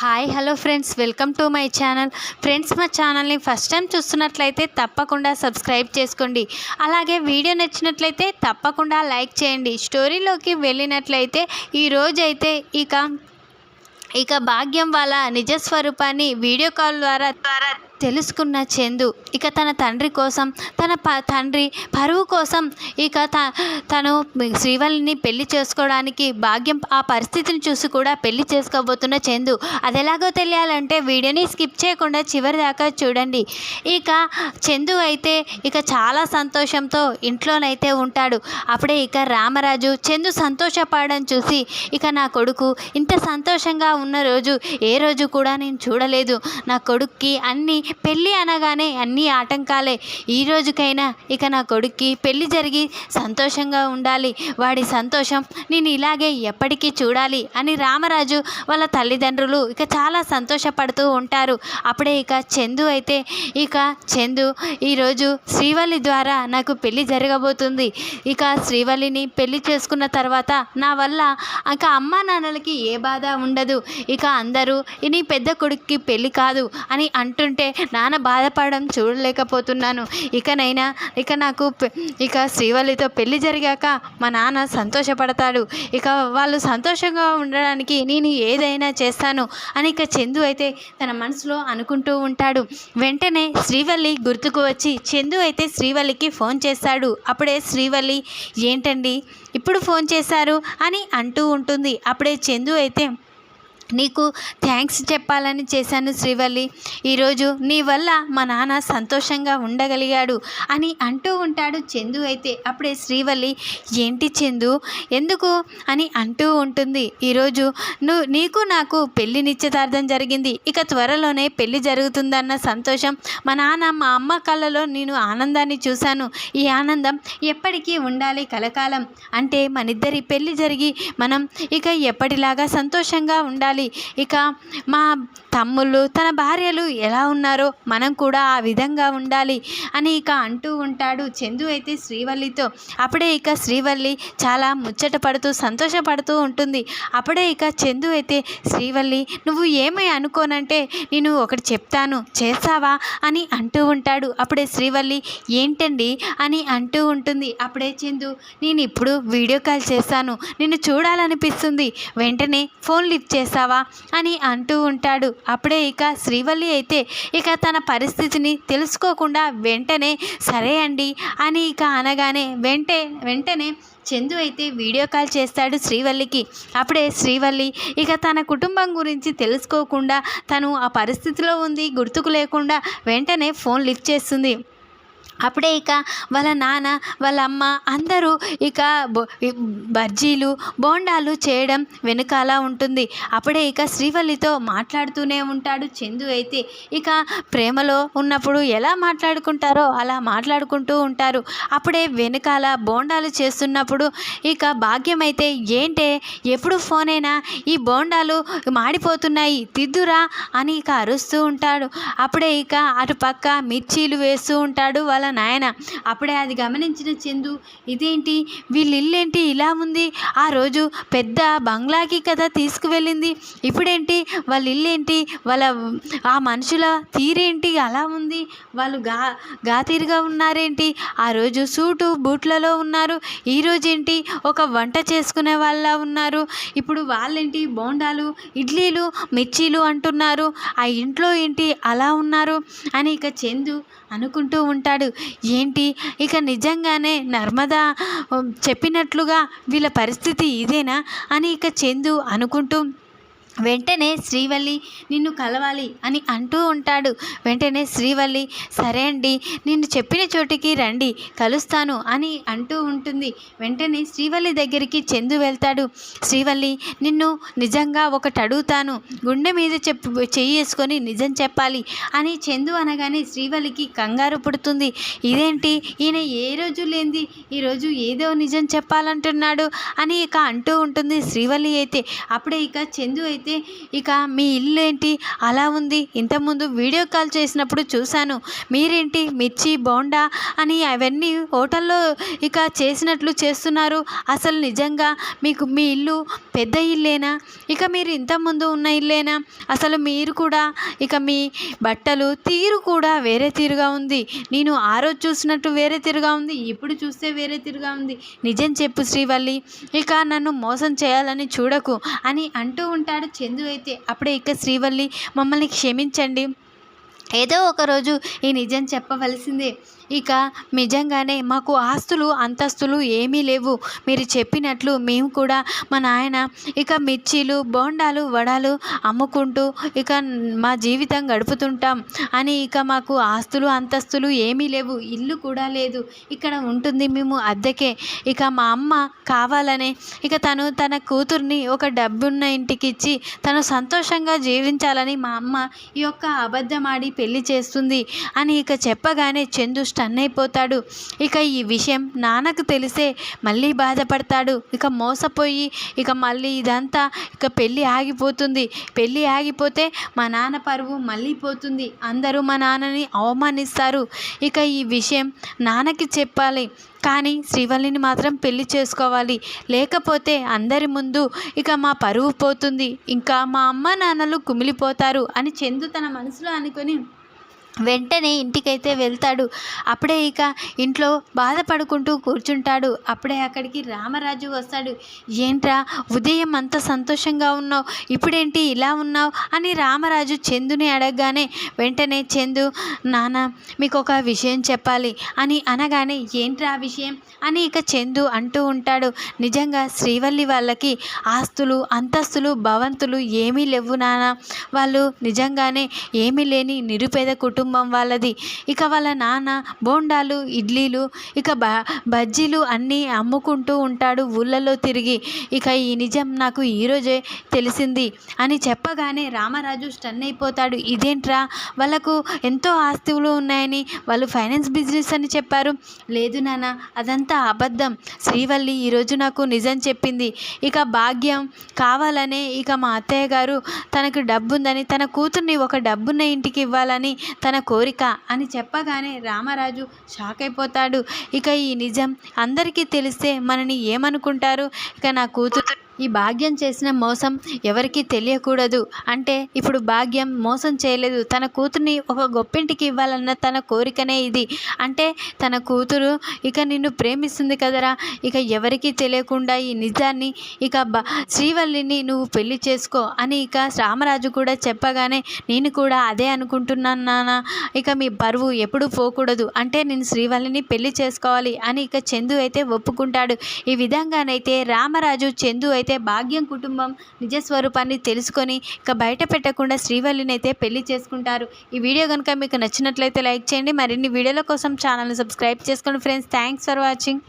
Hi hello friends welcome to my channel friends మా ఛానల్ని first time చూస్తున్నట్లయితే తప్పకుండా సబ్స్క్రైబ్ చేసుకోండి. అలాగే వీడియో నచ్చినట్లయితే తప్పకుండా లైక్ చేయండి. స్టోరీలోకి వెళ్ళినట్లయితే ఈరోజైతే ఇక ఇక భాగ్యం వాళ్ళ నిజస్వరూపాన్ని వీడియో కాల్ ద్వారా ద్వారా తెలుసుకున్న చందు ఇక తన తండ్రి కోసం తన ప తండ్రి పరువు కోసం ఇక త తను శ్రీవల్లిని పెళ్ళి చేసుకోవడానికి భాగ్యం ఆ పరిస్థితిని చూసి కూడా పెళ్ళి చేసుకోబోతున్న చందు. అది ఎలాగో తెలియాలంటే వీడియోని స్కిప్ చేయకుండా చివరి దాకా చూడండి. ఇక చందు అయితే ఇక చాలా సంతోషంతో ఇంట్లోనైతే ఉంటాడు. అప్పుడే ఇక రామరాజు చందు సంతోషపడడం చూసి ఇక నా కొడుకు ఇంత సంతోషంగా ఉన్న రోజు ఏ రోజు కూడా నేను చూడలేదు. నా కొడుక్కి అన్ని పెళ్ళి అనగానే అన్ని ఆటంకాలే. ఈ రోజుకైనా ఇక నా కొడుక్కి పెళ్ళి జరిగి సంతోషంగా ఉండాలి. వాడి సంతోషం నేను ఇలాగే ఎప్పటికీ చూడాలి అని రామరాజు వాళ్ళ తల్లిదండ్రులు ఇక చాలా సంతోషపడుతూ ఉంటారు. అప్పుడే ఇక చందు అయితే ఇక చందు ఈరోజు శ్రీవల్లి ద్వారా నాకు పెళ్ళి జరగబోతుంది. ఇక శ్రీవల్లిని పెళ్ళి చేసుకున్న తర్వాత నా వల్ల ఇక అమ్మా నాన్నలకి ఏ బాధ ఉండదు. ఇక అందరూ నీ పెద్ద కొడుక్కి పెళ్ళి కాదు అని అంటుంటే నాన్న బాధపడడం చూడలేకపోతున్నాను. ఇకనైనా ఇక నాకు పె- ఇక శ్రీవల్లితో పెళ్ళి జరిగాక మా నాన్న సంతోషపడతాడు. ఇక వాళ్ళు సంతోషంగా ఉండడానికి నేను ఏదైనా చేస్తాను అని ఇక చందు అయితే తన మనసులో అనుకుంటూ ఉంటాడు. వెంటనే శ్రీవల్లి గుర్తుకు వచ్చి చందు అయితే శ్రీవల్లికి ఫోన్ చేస్తాడు. అప్పుడే శ్రీవల్లి ఏంటండి? ఇప్పుడు ఫోన్ చేశారు? అని అంటూ ఉంటుంది. అప్పుడే చందు అయితే నీకు థ్యాంక్స్ చెప్పాలని చేశాను శ్రీవల్లి. ఈరోజు నీ వల్ల మా నాన్న సంతోషంగా ఉండగలిగాడు అని అంటూ ఉంటాడు చందు అయితే. అప్పుడే శ్రీవల్లి ఏంటి చందు? ఎందుకు? అని అంటూ ఉంటుంది. ఈరోజు నువ్వు నీకు నాకు పెళ్ళి నిశ్చితార్థం జరిగింది. ఇక త్వరలోనే పెళ్ళి జరుగుతుందన్న సంతోషం మా నాన్న మా అమ్మ కళ్ళలో నేను ఆనందాన్ని చూశాను. ఈ ఆనందం ఎప్పటికీ ఉండాలి కలకాలం. అంటే మనిద్దరి పెళ్ళి జరిగి మనం ఇక ఎప్పటిలాగా సంతోషంగా ఉండాలి. ఇక మా తమ్ముళ్ళు తన భార్యలు ఎలా ఉన్నారో మనం కూడా ఆ విధంగా ఉండాలి అని ఇక అంటూ ఉంటాడు చందు అయితే శ్రీవల్లితో. అప్పుడే ఇక శ్రీవల్లి చాలా ముచ్చట పడుతూ సంతోషపడుతూ ఉంటుంది. అప్పుడే ఇక చందు అయితే శ్రీవల్లి నువ్వు ఏమై అనుకోనంటే నేను ఒకటి చెప్తాను. చేస్తావా? అని అంటూ ఉంటాడు. అప్పుడే శ్రీవల్లి ఏంటండి? అని అంటూ ఉంటుంది. అప్పుడే చందు నేను ఇప్పుడు వీడియో కాల్ చేస్తాను. నిన్ను చూడాలనిపిస్తుంది. వెంటనే ఫోన్ లిఫ్ట్ చేస్తావా? అని అంటూ ఉంటాడు. అప్పుడే ఇక శ్రీవల్లి అయితే ఇక తన పరిస్థితిని తెలుసుకోకుండా వెంటనే సరే అండి అని ఇక అనగానే వెంటే వెంటనే చందు అయితే వీడియో కాల్ చేస్తాడు శ్రీవల్లికి. అప్పుడే శ్రీవల్లి ఇక తన కుటుంబం గురించి తెలుసుకోకుండా తను ఆ పరిస్థితిలో ఉంది గుర్తుకు లేకుండా వెంటనే ఫోన్ లిఫ్ట్ చేస్తుంది. అప్పుడే ఇక వాళ్ళ నాన్న వాళ్ళ అమ్మ అందరూ ఇక బర్జీలు బజ్జీలు బోండాలు చేయడం వెనుకాల ఉంటుంది. అప్పుడే ఇక శ్రీవల్లితో మాట్లాడుతూనే ఉంటాడు చందు అయితే. ఇక ప్రేమలో ఉన్నప్పుడు ఎలా మాట్లాడుకుంటారో అలా మాట్లాడుకుంటూ ఉంటారు. అప్పుడే వెనుకాల బోండాలు చేస్తున్నప్పుడు ఇక భాగ్యం అయితే ఏంటే ఎప్పుడు ఫోన్ అయినా ఈ బోండాలు మాడిపోతున్నాయి తిద్దురా అని ఇక అరుస్తూ ఉంటాడు. అప్పుడే ఇక అటు పక్క మిర్చీలు వేస్తూ ఉంటాడు వాళ్ళ నాయన? అప్పుడే అది గమనించిన చందు ఇదేంటి? వీళ్ళ ఇల్లేంటి ఇలా ఉంది. ఆ రోజు పెద్ద బంగ్లాకి కదా తీసుకువెళ్ళింది. ఇప్పుడేంటి? వాళ్ళ ఇల్లేంటి వాళ్ళ ఆ మనుషుల తీరేంటి? అలా ఉంది. వాళ్ళు గా గాతీరుగా ఉన్నారేంటి? ఆ రోజు సూటు బూట్లలో ఉన్నారు. ఈ ఒక వంట చేసుకునే వాళ్ళ ఉన్నారు. ఇప్పుడు వాళ్ళేంటి? బోండాలు ఇడ్లీలు మిర్చీలు అంటున్నారు. ఆ ఇంట్లో ఏంటి? అలా ఉన్నారు. అని ఇక చందు అనుకుంటూ ఉంటాడు. ఏంటి? ఇక నిజంగానే నర్మదా చెప్పినట్లుగా వీళ్ళ పరిస్థితి ఇదేనా అని ఇక చందు అనుకుంటూ వెంటనే శ్రీవల్లి నిన్ను కలవాలి అని అంటూ ఉంటాడు. వెంటనే శ్రీవల్లి సరే అండి నిన్ను చెప్పిన చోటికి రండి కలుస్తాను అని అంటూ ఉంటుంది. వెంటనే శ్రీవల్లి దగ్గరికి చందు వెళ్తాడు. శ్రీవల్లి నిన్ను నిజంగా ఒకటి అడుగుతాను. గుండె మీద చెప్పు చెయ్యి వేసుకొని నిజం చెప్పాలి అని చందు అనగానే శ్రీవల్లికి కంగారు పుడుతుంది. ఇదేంటి? ఈయన ఏ రోజు లేనిది? ఈరోజు ఏదో నిజం చెప్పాలంటున్నాడు అని ఇక అంటూ ఉంటుంది శ్రీవల్లి అయితే. అప్పుడే ఇక చందు అయితే అయితే ఇక మీ ఇల్లు ఏంటి? అలా ఉంది. ఇంతకుముందు వీడియో కాల్ చేసినప్పుడు చూశాను. మీరేంటి? మిర్చి బోండా అని అవన్నీ హోటల్లో ఇక చేసినట్లు చేస్తున్నారు. అసలు నిజంగా మీకు మీ ఇల్లు పెద్ద ఇల్లేనా? ఇక మీరు ఇంతకుముందు ఉన్న ఇల్లేనా? అసలు మీరు కూడా ఇక మీ బట్టలు తీరు కూడా వేరే తీరుగా ఉంది. నేను ఆ రోజు చూసినట్టు వేరే తీరుగా ఉంది. ఇప్పుడు చూస్తే వేరే తీరుగా ఉంది. నిజం చెప్పు శ్రీవల్లి. ఇక నన్ను మోసం చేయాలని చూడకు అని అంటూ ఉంటాడు చందు అయితే అప్పుడే ఇక శ్రీవల్లి మమ్మల్ని క్షమించండి ఏదో ఒకరోజు ఈ నిజం చెప్పవలసిందే. ఇక నిజంగానే మాకు ఆస్తులు అంతస్తులు ఏమీ లేవు. మీరు చెప్పినట్లు మేము కూడా మా నాయన ఇక మిర్చీలు బోండాలు వడాలు అమ్ముకుంటూ ఇక మా జీవితం గడుపుతుంటాం అని ఇక మాకు ఆస్తులు అంతస్తులు ఏమీ లేవు. ఇల్లు కూడా లేదు. ఇక్కడ ఉంటుంది మేము అద్దెకే. ఇక మా అమ్మ కావాలనే ఇక తను తన కూతుర్ని ఒక డబ్బున్న ఇంటికి ఇచ్చి తను సంతోషంగా జీవించాలని మా అమ్మ ఈ యొక్క అబద్ధమాడి పెళ్ళి చేస్తుంది అని ఇక చెప్పగానే చందు స్టన్ అయిపోతాడు. ఇక ఈ విషయం నాన్నకు తెలిసే మళ్ళీ బాధపడతాడు. ఇక మోసపోయి ఇక మళ్ళీ ఇదంతా ఇక పెళ్ళి ఆగిపోతుంది. పెళ్ళి ఆగిపోతే మా నాన్న పరువు మళ్ళీ పోతుంది. అందరూ మా నాన్నని అవమానిస్తారు. ఇక ఈ విషయం నాన్నకి చెప్పాలి. కానీ శ్రీవల్లిని మాత్రం పెళ్ళి చేసుకోవాలి. లేకపోతే అందరి ముందు ఇక మా పరువు పోతుంది. ఇంకా మా అమ్మ నాన్నలు కుమిలిపోతారు అని చందు తన మనసులో అనుకొని వెంటనే ఇంటికైతే వెళ్తాడు. అప్పుడే ఇక ఇంట్లో బాధపడుకుంటూ కూర్చుంటాడు. అప్పుడే అక్కడికి రామరాజు వస్తాడు. ఏంట్రా ఉదయం అంత సంతోషంగా ఉన్నావు. ఇప్పుడేంటి ఇలా ఉన్నావు? అని రామరాజు చందుని అడగగానే వెంటనే చందు నాన్న మీకు ఒక విషయం చెప్పాలి. అని అనగానే ఏంట్రా ఆ విషయం? అని ఇక చందు అంటూ ఉంటాడు. నిజంగా శ్రీవల్లి వాళ్ళకి ఆస్తులు అంతస్తులు భవంతులు ఏమీ లేవు నాన్న వాళ్ళు నిజంగానే ఏమీ లేని నిరుపేద కుటుంబం కుటుంబం వాళ్ళది. ఇక వాళ్ళ నాన్న బోండాలు ఇడ్లీలు ఇక బ బజ్జీలు అన్నీ అమ్ముకుంటూ ఉంటాడు ఊళ్ళలో తిరిగి. ఇక ఈ నిజం నాకు ఈరోజే తెలిసింది అని చెప్పగానే రామరాజు స్టన్ అయిపోతాడు. ఇదేంట్రా? వాళ్ళకు ఎంతో ఆస్తులు ఉన్నాయని వాళ్ళు ఫైనాన్స్ బిజినెస్ అని చెప్పారు. లేదు నాన్న అదంతా అబద్ధం. శ్రీవల్లి ఈరోజు నాకు నిజం చెప్పింది. ఇక భాగ్యం కావాలనే ఇక మా అత్తయ్య గారు తనకు డబ్బుందని తన కూతుర్ని ఒక డబ్బున్న ఇంటికి ఇవ్వాలని తన కోరిక అని చెప్పగానే రామరాజు షాక్ అయిపోతాడు. ఇక ఈ నిజం అందరికీ తెలిస్తే మనని ఏమనుకుంటారు? ఇక నా కూతురు ఈ భాగ్యం చేసిన మోసం ఎవరికీ తెలియకూడదు. అంటే ఇప్పుడు భాగ్యం మోసం చేయలేదు. తన కూతుర్ని ఒక గొప్పింటికి ఇవ్వాలన్న తన కోరికనే ఇది. అంటే తన కూతురు ఇక నిన్ను ప్రేమిస్తుంది కదరా. ఇక ఎవరికీ తెలియకుండా ఈ నిజాన్ని ఇక బ శ్రీవల్లిని నువ్వు పెళ్ళి చేసుకో అని ఇక రామరాజు కూడా చెప్పగానే నేను కూడా అదే అనుకుంటున్నాను నాన్న ఇక మీ బరువు ఎప్పుడు పోకూడదు. అంటే నేను శ్రీవల్లిని పెళ్ళి చేసుకోవాలి అని ఇక చందు అయితే ఒప్పుకుంటాడు. ఈ విధంగానైతే రామరాజు చందు అయితే అయితే భాగ్యం కుటుంబం నిజస్వరూపాన్ని తెలుసుకొని ఇక బయట పెట్టకుండా శ్రీవల్లిని అయితే పెళ్ళి చేసుకుంటారు. ఈ వీడియో కనుక మీకు నచ్చినట్లయితే లైక్ చేయండి. మరిన్ని వీడియోల కోసం ఛానల్ని సబ్స్క్రైబ్ చేసుకోండి ఫ్రెండ్స్. Thanks for watching.